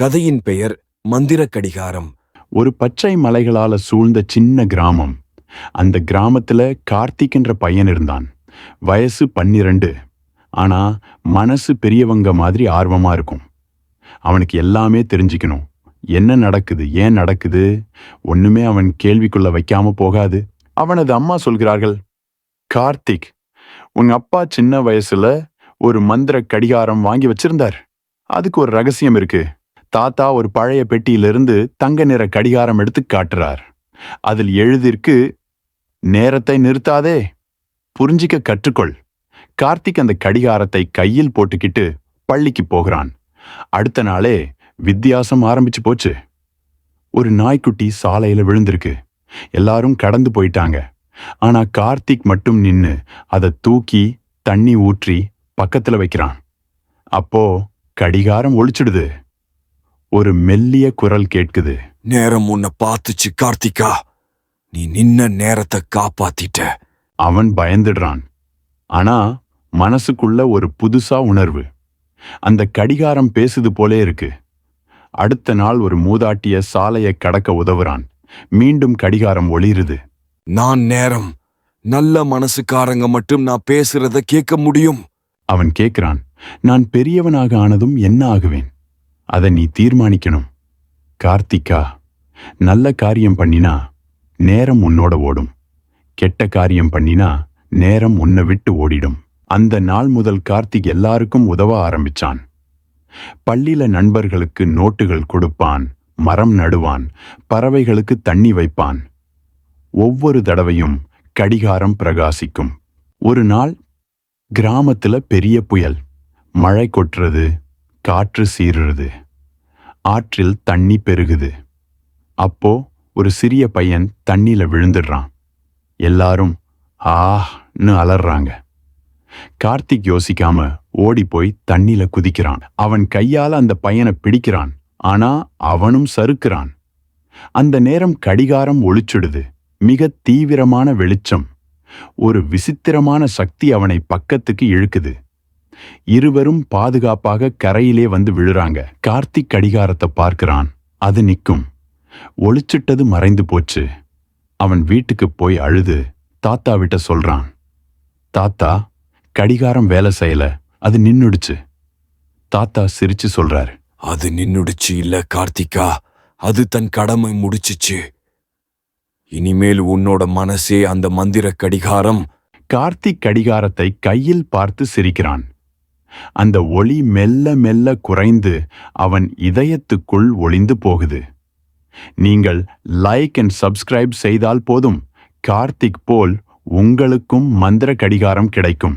கதையின் பெயர் மந்திர கடிகாரம் ஒரு பச்சை மலைகளால சூழ்ந்த சின்ன கிராமம். அந்த கிராமத்துல கார்த்திக் என்ற பையன் இருந்தான். வயசு பன்னிரண்டு. ஆனா மனசு பெரியவங்க மாதிரி ஆர்வமா இருக்கும். அவனுக்கு எல்லாமே தெரிஞ்சுக்கணும். என்ன நடக்குது ஏன் நடக்குது? ஒண்ணுமே அவன் கேள்விக்குள்ள வைக்காம போகாது. அவனது அம்மா சொல்கிறார்கள் கார்த்திக் உங்க அப்பா சின்ன வயசுல ஒரு மந்திர கடிகாரம் வாங்கி வச்சிருந்தார். அதுக்கு ஒரு ரகசியம் இருக்கு. தாத்தா ஒரு பழைய பெட்டியிலிருந்து தங்க நிற கடிகாரம் எடுத்து காட்டுறார். அதில் எழுதிருக்கு நேரத்தை நிறுத்தாதே. புரிஞ்சிக்க கற்றுக்கொள். கார்த்திக் அந்த கடிகாரத்தை கையில் போட்டுக்கிட்டு பள்ளிக்கு போகிறான். அடுத்த நாளே வித்தியாசம் ஆரம்பிச்சு போச்சு. ஒரு நாய்க்குட்டி சாலையில விழுந்திருக்கு. எல்லாரும் கடந்து போயிட்டாங்க. ஆனா கார்த்திக் மட்டும் நின்னு அதை தூக்கி தண்ணி ஊற்றி பக்கத்துல வைக்கிறான். அப்போ கடிகாரம் ஒளிச்சிடுது. ஒரு மெல்லிய குரல் கேட்குது. நேரம் உன்னை பார்த்துச்சு கார்த்திகா. நீ நின்ன நேரத்தை காப்பாத்திட்ட. அவன் பயந்துடுறான். ஆனா மனசுக்குள்ள ஒரு புதுசா உணர்வு. அந்த கடிகாரம் பேசுது போலே இருக்கு. அடுத்த நாள் ஒரு மூதாட்டிய சாலையை கடக்க உதவுறான். மீண்டும் கடிகாரம் ஒளிருது. நான் நேரம் நல்ல மனசுக்காரங்க மட்டும் நான் பேசுறத கேட்க முடியும்? அவன் கேட்கிறான் நான் பெரியவனாக ஆனதும் என்ன ஆகுவேன்? அதை நீ தீர்மானிக்கணும். கார்த்திகா நல்ல காரியம் பண்ணினா நேரம் உன்னோட ஓடும். கெட்ட காரியம் பண்ணினா நேரம் உன்னை விட்டு ஓடிடும். அந்த நாள் முதல் கார்த்திக் எல்லாருக்கும் உதவ ஆரம்பிச்சான். பள்ளியில நண்பர்களுக்கு நோட்டுகள் கொடுப்பான் மரம் நடுவான் பறவைகளுக்கு தண்ணி வைப்பான். ஒவ்வொரு தடவையும் கடிகாரம் பிரகாசிக்கும். ஒரு நாள் கிராமத்துல பெரிய புயல். மழை கொட்டுறது காற்று சீறுறது. ஆற்றில் தண்ணி பெருகுது. அப்போ ஒரு சிறிய பையன் தண்ணியில் விழுந்துடுறான். எல்லாரும் ஆன்னு அலறாங்க. கார்த்திக் யோசிக்காம ஓடி போய் தண்ணில குதிக்கிறான். அவன் கையால அந்த பையனை பிடிக்கிறான். ஆனா அவனும் சறுக்கிறான். அந்த நேரம் கடிகாரம் ஒளிச்சுடுது. மிக தீவிரமான வெளிச்சம். ஒரு விசித்திரமான சக்தி அவனை பக்கத்துக்கு இழுக்குது. இருவரும் பாதுகாப்பாக கரையிலே வந்து விழுறாங்க. கார்த்திக் கடிகாரத்தை பார்க்கிறான். அது நிக்கும் ஒளிச்சிட்டது மறைந்து போச்சு. அவன் வீட்டுக்கு போய் அழுது. தாத்தா விட்ட சொல்றான். தாத்தா கடிகாரம் வேலை செய்யல. அது நின்னுடுச்சு. தாத்தா சிரிச்சு சொல்றாரு. அது நின்னுடுச்சு இல்ல கார்த்திகா. அது தன் கடமை முடிச்சுச்சு. இனிமேல் உன்னோட மனசே அந்த மந்திர கடிகாரம். கார்த்திக் கடிகாரத்தை கையில் பார்த்து சிரிக்கிறான். அந்த ஒளி மெல்ல மெல்ல குறைந்து அவன் இதயத்துக்குள் ஒளிந்து போகுது. நீங்கள் லைக் அண்ட் சப்ஸ்கிரைப் செய்தால் போதும். கார்த்திக் போல் உங்களுக்கும் மந்திர கடிகாரம் கிடைக்கும்.